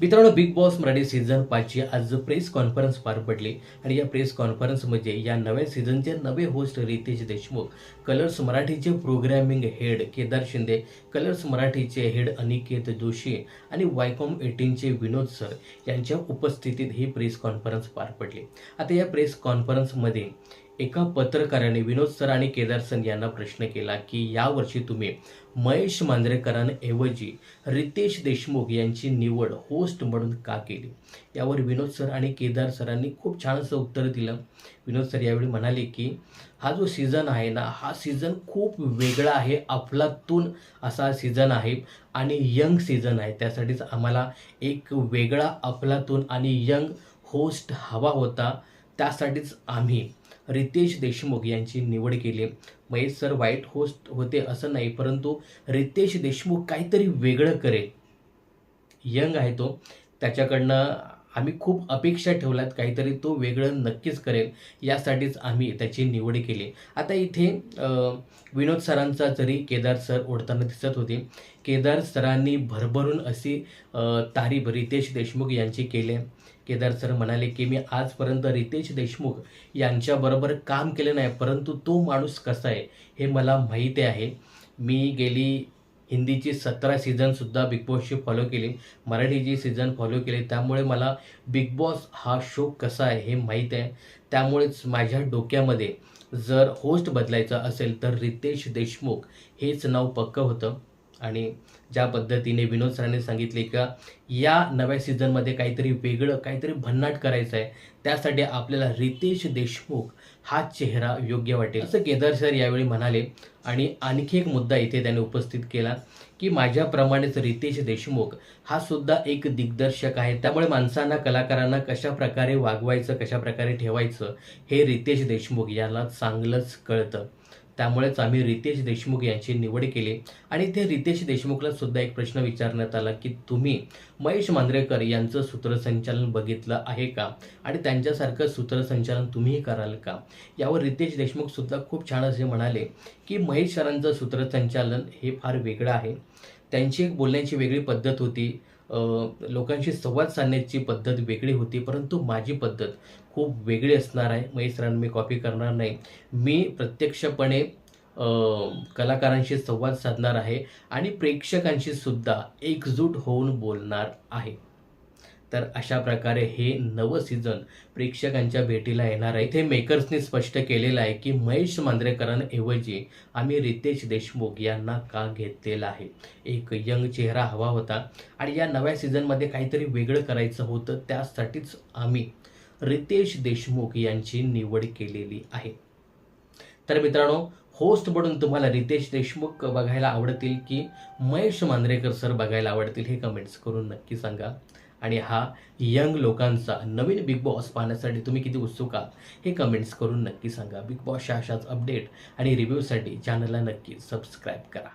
मित्रांनो Bigg Boss Marathi season पाचची आज प्रेस कॉन्फरन्स पार पडली. आणि या प्रेस कॉन्फरन्समध्ये या नव्या सीझनचे नवे होस्ट रितेश देशमुख कलर्स मराठीचे programming head Kedar Shinde Colors मराठीचे हेड अनिकेत जोशी आणि वायकॉम एटीनचे विनोद सर यांच्या उपस्थितीत ही प्रेस कॉन्फरन्स पार पडली. आता या प्रेस कॉन्फरन्समध्ये एका पत्रकाराने विनोद सर आणि केदार सर यांना प्रश्न केला की यावर्षी तुम्ही महेश मांजरेकरांऐवजी रितेश देशमुख यांची निवड होस्ट म्हणून का केली? यावर विनोद सर आणि केदार सरांनी खूप छान असं उत्तर दिलं. विनोद सर यावेळी म्हणाले की हा जो सीझन आहे ना हा सीझन खूप वेगळा आहे अफलातून असा सीझन आहे आणि यंग सीझन आहे. त्यासाठीच आम्हाला एक वेगळा अफलातून आणि यंग होस्ट हवा होता. त्यासाठीच आम्ही रितेश देशमुख यांची निवड केली. महेश सर वाईट होस्ट होते असं नाही परंतु रितेश देशमुख काहीतरी वेगळं करेल यंग आहे तो. त्याच्याकडनं आम्ही खूप अपेक्षा ठेवल्यात काहीतरी तो वेगळं नक्कीच करेल. यासाठीच आम्ही त्याची निवड केली. आता इथे विनोद सरांचा जरी केदार सर ओढताना दिसत होते केदार सरांनी भरभरून अशी तारीफ रितेश देशमुख यांची केली. केदार सर म्हणाले की मी आजपर्यंत रितेश देशमुख यांच्याबरोबर काम केलं नाही परंतु तो माणूस कसा आहे हे मला माहिती आहे. मी गेली हिंदीची सतरा सीझनसुद्धा बिग बॉसची फॉलो केली मराठीची सीझन फॉलो केली. त्यामुळे मला बिग बॉस हा शो कसा आहे हे माहीत आहे. त्यामुळेच माझ्या डोक्यामध्ये जर होस्ट बदलायचा असेल तर रितेश देशमुख हेच नाव पक्कं होतं. आणि ज्या पद्धतीने विनोद सरांनी सांगितले का या नव्या सीझनमध्ये काहीतरी वेगळं काहीतरी भन्नाट करायचं आहे त्यासाठी आपल्याला रितेश देशमुख हा चेहरा योग्य वाटेल. असं केदार सर यावेळी म्हणाले आणि आणखी एक मुद्दा इथे त्याने उपस्थित केला की माझ्याप्रमाणेच रितेश देशमुख हा सुद्धा एक दिग्दर्शक आहे. त्यामुळे माणसांना कलाकारांना कशा प्रकारे वागवायचं कशा प्रकारे ठेवायचं हे रितेश देशमुख याला चांगलंच कळतं. त्यामुळेच आम्ही रितेश देशमुख यांची निवड केली. आणि ते रितेश देशमुखला सुद्धा एक प्रश्न विचारण्यात आला की तुम्ही महेश मांजरेकर यांचं सूत्रसंचालन बघितलं आहे का? आणि त्यांच्यासारखं सूत्रसंचालन तुम्हीही कराल का? यावर रितेश देशमुख सुद्धा खूप छान असे म्हणाले की महेश सरांचं सूत्रसंचालन हे फार वेगळं आहे. त्यांची एक बोलण्याची वेगळी पद्धत होती. लोकांशी संवाद साधण्याची पद्धत वेगळी होती परंतु माझी पद्धत खूप वेगळी असणार आहे. महेश सरांना मी कॉपी करणार नाही. मी प्रत्यक्षपणे कलाकारांशी संवाद साधणार आहे आणि प्रेक्षकांशी सुद्धा एकजूट होऊन बोलणार आहे. तर अशा प्रकारे हे नवं सीझन प्रेक्षकांच्या भेटीला येणार आहे इथे मेकर्सने स्पष्ट केलेलं आहे की महेश मांजरेकरांऐवजी आम्ही रितेश देशमुख यांना का घेतलेला आहे? एक यंग चेहरा हवा होता आणि या नव्या सीझनमध्ये काहीतरी वेगळं करायचं होतं त्यासाठीच आम्ही रितेश देशमुख यांची निवड केलेली आहे. तर मित्रांनो होस्ट म्हणून तुम्हाला रितेश देशमुख बघायला आवडतील की महेश मांजरेकर सर बघायला आवडतील हे कमेंट्स करून नक्की सांगा. आणि हा यंग लोकांचा नवीन बिग बॉस पाहण्यासाठी तुम्ही किती उत्सुक आहात हे कमेंट्स करून नक्की सांगा. बिग बॉसच्या अशाच अपडेट आणि रिव्ह्यूसाठी चॅनलला नक्की सबस्क्राईब करा.